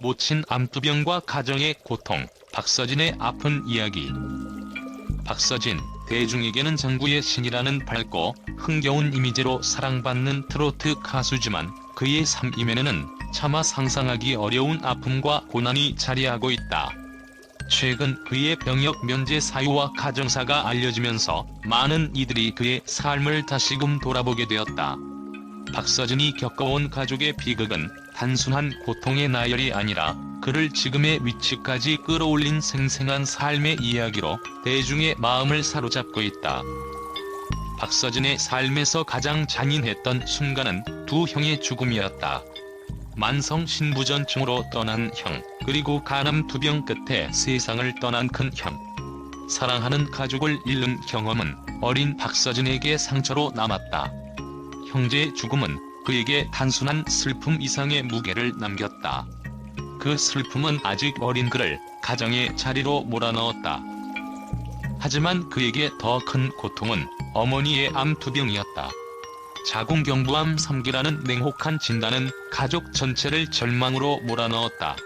모친 암투병과 가정의 고통, 박서진의 아픈 이야기. 박서진, 대중에게는 장구의 신이라는 밝고 흥겨운 이미지로 사랑받는 트로트 가수지만 그의 삶 이면에는 차마 상상하기 어려운 아픔과 고난이 자리하고 있다. 최근 그의 병역 면제 사유와 가정사가 알려지면서 많은 이들이 그의 삶을 다시금 돌아보게 되었다. 박서진이 겪어온 가족의 비극은 단순한 고통의 나열이 아니라 그를 지금의 위치까지 끌어올린 생생한 삶의 이야기로 대중의 마음을 사로잡고 있다. 박서진의 삶에서 가장 잔인했던 순간은 두 형의 죽음이었다. 만성 신부전증으로 떠난 형, 그리고 간암 투병 끝에 세상을 떠난 큰 형. 사랑하는 가족을 잃는 경험은 어린 박서진에게 상처로 남았다. 형제의 죽음은 그에게 단순한 슬픔 이상의 무게를 남겼다. 그 슬픔은 아직 어린 그를 가정의 자리로 몰아넣었다. 하지만 그에게 더 큰 고통은 어머니의 암투병이었다. 자궁경부암 3기라는 냉혹한 진단은 가족 전체를 절망으로 몰아넣었다.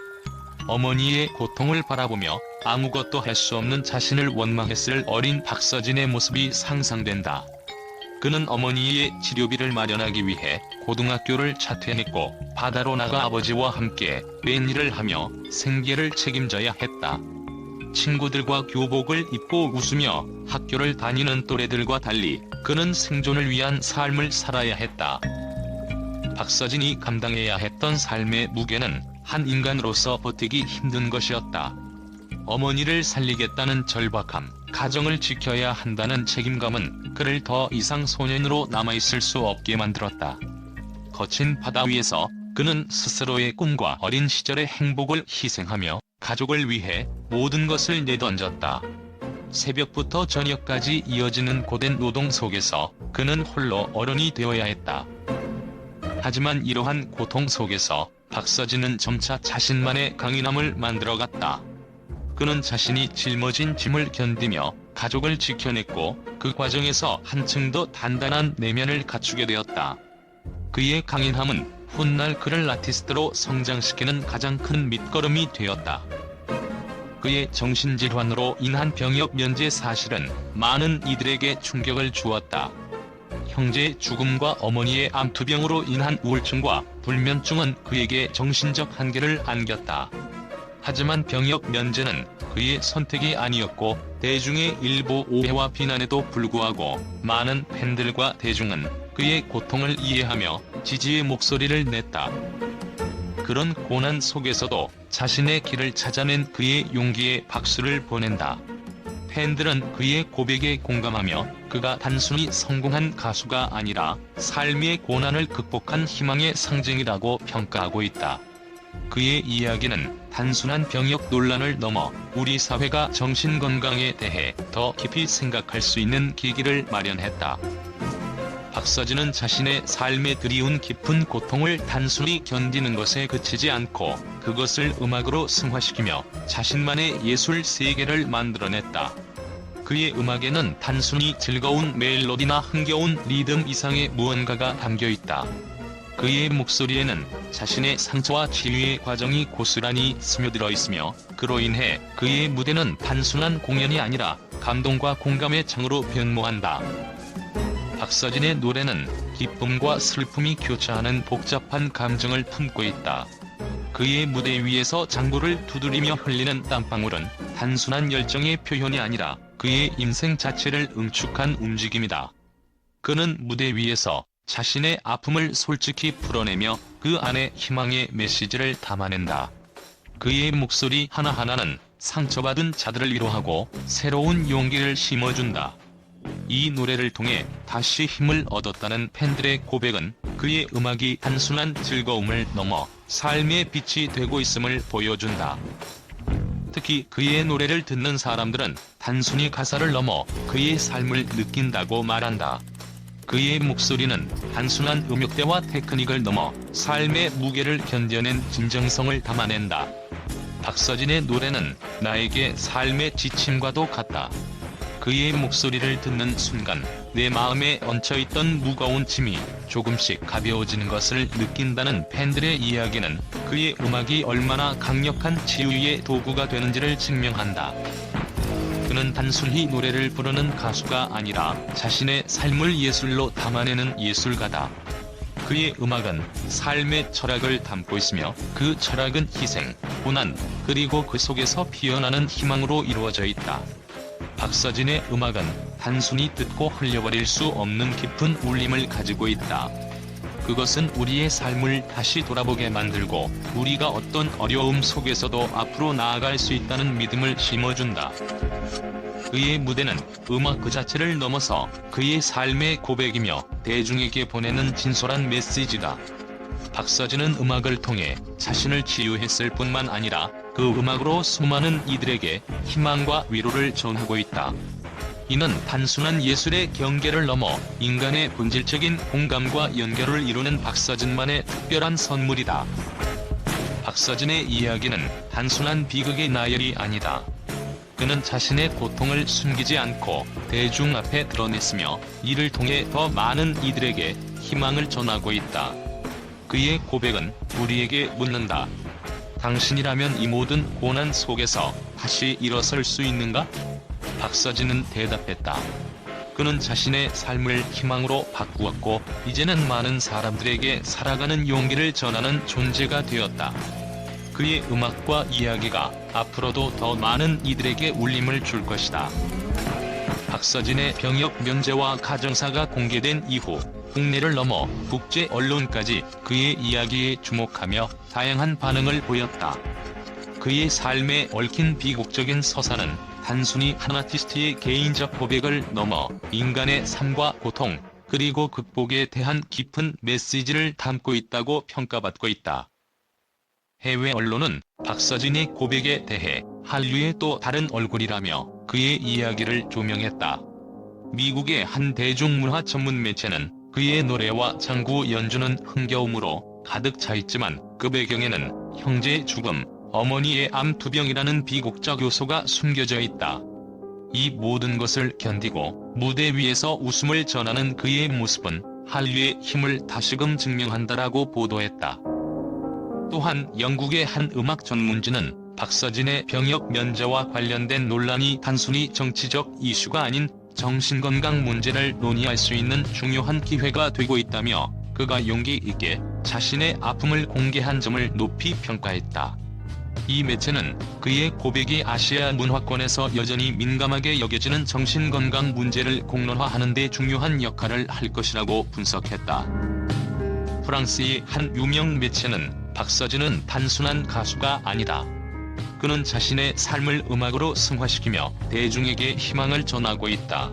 어머니의 고통을 바라보며 아무것도 할 수 없는 자신을 원망했을 어린 박서진의 모습이 상상된다. 그는 어머니의 치료비를 마련하기 위해 고등학교를 자퇴했고 바다로 나가 아버지와 함께 웬일을 하며 생계를 책임져야 했다. 친구들과 교복을 입고 웃으며 학교를 다니는 또래들과 달리 그는 생존을 위한 삶을 살아야 했다. 박서진이 감당해야 했던 삶의 무게는 한 인간으로서 버티기 힘든 것이었다. 어머니를 살리겠다는 절박함, 가정을 지켜야 한다는 책임감은 그를 더 이상 소년으로 남아있을 수 없게 만들었다. 거친 바다 위에서 그는 스스로의 꿈과 어린 시절의 행복을 희생하며 가족을 위해 모든 것을 내던졌다. 새벽부터 저녁까지 이어지는 고된 노동 속에서 그는 홀로 어른이 되어야 했다. 하지만 이러한 고통 속에서 박서진은 점차 자신만의 강인함을 만들어갔다. 그는 자신이 짊어진 짐을 견디며 가족을 지켜냈고 그 과정에서 한층 더 단단한 내면을 갖추게 되었다. 그의 강인함은 훗날 그를 아티스트로 성장시키는 가장 큰 밑거름이 되었다. 그의 정신질환으로 인한 병역 면제 사실은 많은 이들에게 충격을 주었다. 형제의 죽음과 어머니의 암투병으로 인한 우울증과 불면증은 그에게 정신적 한계를 안겼다. 하지만 병역 면제는 그의 선택이 아니었고 대중의 일부 오해와 비난에도 불구하고 많은 팬들과 대중은 그의 고통을 이해하며 지지의 목소리를 냈다. 그런 고난 속에서도 자신의 길을 찾아낸 그의 용기에 박수를 보낸다. 팬들은 그의 고백에 공감하며 그가 단순히 성공한 가수가 아니라 삶의 고난을 극복한 희망의 상징이라고 평가하고 있다. 그의 이야기는 단순한 병역 논란을 넘어 우리 사회가 정신건강에 대해 더 깊이 생각할 수 있는 계기를 마련했다. 박서진은 자신의 삶에 들이운 깊은 고통을 단순히 견디는 것에 그치지 않고 그것을 음악으로 승화시키며 자신만의 예술 세계를 만들어냈다. 그의 음악에는 단순히 즐거운 멜로디나 흥겨운 리듬 이상의 무언가가 담겨 있다. 그의 목소리에는 자신의 상처와 치유의 과정이 고스란히 스며들어 있으며 그로 인해 그의 무대는 단순한 공연이 아니라 감동과 공감의 장으로 변모한다. 박서진의 노래는 기쁨과 슬픔이 교차하는 복잡한 감정을 품고 있다. 그의 무대 위에서 장구를 두드리며 흘리는 땀방울은 단순한 열정의 표현이 아니라 그의 인생 자체를 응축한 움직임이다. 그는 무대 위에서 자신의 아픔을 솔직히 풀어내며 그 안에 희망의 메시지를 담아낸다. 그의 목소리 하나하나는 상처받은 자들을 위로하고 새로운 용기를 심어준다. 이 노래를 통해 다시 힘을 얻었다는 팬들의 고백은 그의 음악이 단순한 즐거움을 넘어 삶의 빛이 되고 있음을 보여준다. 특히 그의 노래를 듣는 사람들은 단순히 가사를 넘어 그의 삶을 느낀다고 말한다. 그의 목소리는 단순한 음역대와 테크닉을 넘어 삶의 무게를 견뎌낸 진정성을 담아낸다. 박서진의 노래는 나에게 삶의 지침과도 같다. 그의 목소리를 듣는 순간 내 마음에 얹혀있던 무거운 짐이 조금씩 가벼워지는 것을 느낀다는 팬들의 이야기는 그의 음악이 얼마나 강력한 치유의 도구가 되는지를 증명한다. 그는 단순히 노래를 부르는 가수가 아니라 자신의 삶을 예술로 담아내는 예술가다. 그의 음악은 삶의 철학을 담고 있으며 그 철학은 희생, 고난, 그리고 그 속에서 피어나는 희망으로 이루어져 있다. 박서진의 음악은 단순히 듣고 흘려버릴 수 없는 깊은 울림을 가지고 있다. 그것은 우리의 삶을 다시 돌아보게 만들고 우리가 어떤 어려움 속에서도 앞으로 나아갈 수 있다는 믿음을 심어준다. 그의 무대는 음악 그 자체를 넘어서 그의 삶의 고백이며 대중에게 보내는 진솔한 메시지다. 박서진은 음악을 통해 자신을 치유했을 뿐만 아니라 그 음악으로 수많은 이들에게 희망과 위로를 전하고 있다. 이는 단순한 예술의 경계를 넘어 인간의 본질적인 공감과 연결을 이루는 박서진만의 특별한 선물이다. 박서진의 이야기는 단순한 비극의 나열이 아니다. 그는 자신의 고통을 숨기지 않고 대중 앞에 드러냈으며 이를 통해 더 많은 이들에게 희망을 전하고 있다. 그의 고백은 우리에게 묻는다. 당신이라면 이 모든 고난 속에서 다시 일어설 수 있는가? 박서진은 대답했다. 그는 자신의 삶을 희망으로 바꾸었고 이제는 많은 사람들에게 살아가는 용기를 전하는 존재가 되었다. 그의 음악과 이야기가 앞으로도 더 많은 이들에게 울림을 줄 것이다. 박서진의 병역 면제와 가정사가 공개된 이후 국내를 넘어 국제 언론까지 그의 이야기에 주목하며 다양한 반응을 보였다. 그의 삶에 얽힌 비극적인 서사는 단순히 한 아티스트의 개인적 고백을 넘어 인간의 삶과 고통, 그리고 극복에 대한 깊은 메시지를 담고 있다고 평가받고 있다. 해외 언론은 박서진의 고백에 대해 한류의 또 다른 얼굴이라며 그의 이야기를 조명했다. 미국의 한 대중문화 전문 매체는 그의 노래와 장구 연주는 흥겨움으로 가득 차 있지만 그 배경에는 형제의 죽음, 어머니의 암투병이라는 비극적 요소가 숨겨져 있다. 이 모든 것을 견디고 무대 위에서 웃음을 전하는 그의 모습은 한류의 힘을 다시금 증명한다라고 보도했다. 또한 영국의 한 음악 전문지는 박서진의 병역 면제와 관련된 논란이 단순히 정치적 이슈가 아닌 정신건강 문제를 논의할 수 있는 중요한 기회가 되고 있다며 그가 용기 있게 자신의 아픔을 공개한 점을 높이 평가했다. 이 매체는 그의 고백이 아시아 문화권에서 여전히 민감하게 여겨지는 정신건강 문제를 공론화하는 데 중요한 역할을 할 것이라고 분석했다. 프랑스의 한 유명 매체는 박서진은 단순한 가수가 아니다. 그는 자신의 삶을 음악으로 승화시키며 대중에게 희망을 전하고 있다.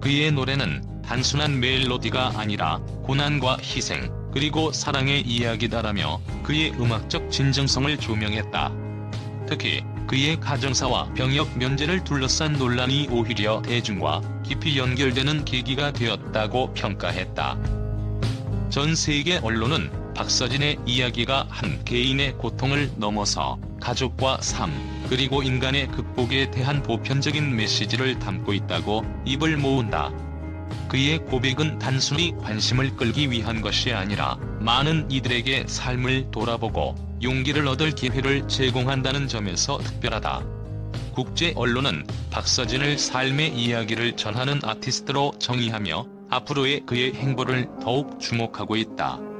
그의 노래는 단순한 멜로디가 아니라 고난과 희생, 그리고 사랑의 이야기다라며 그의 음악적 진정성을 조명했다. 특히 그의 가정사와 병역 면제를 둘러싼 논란이 오히려 대중과 깊이 연결되는 계기가 되었다고 평가했다. 전 세계 언론은 박서진의 이야기가 한 개인의 고통을 넘어서 가족과 삶, 그리고 인간의 극복에 대한 보편적인 메시지를 담고 있다고 입을 모은다. 그의 고백은 단순히 관심을 끌기 위한 것이 아니라 많은 이들에게 삶을 돌아보고 용기를 얻을 기회를 제공한다는 점에서 특별하다. 국제 언론은 박서진을 삶의 이야기를 전하는 아티스트로 정의하며 앞으로의 그의 행보를 더욱 주목하고 있다.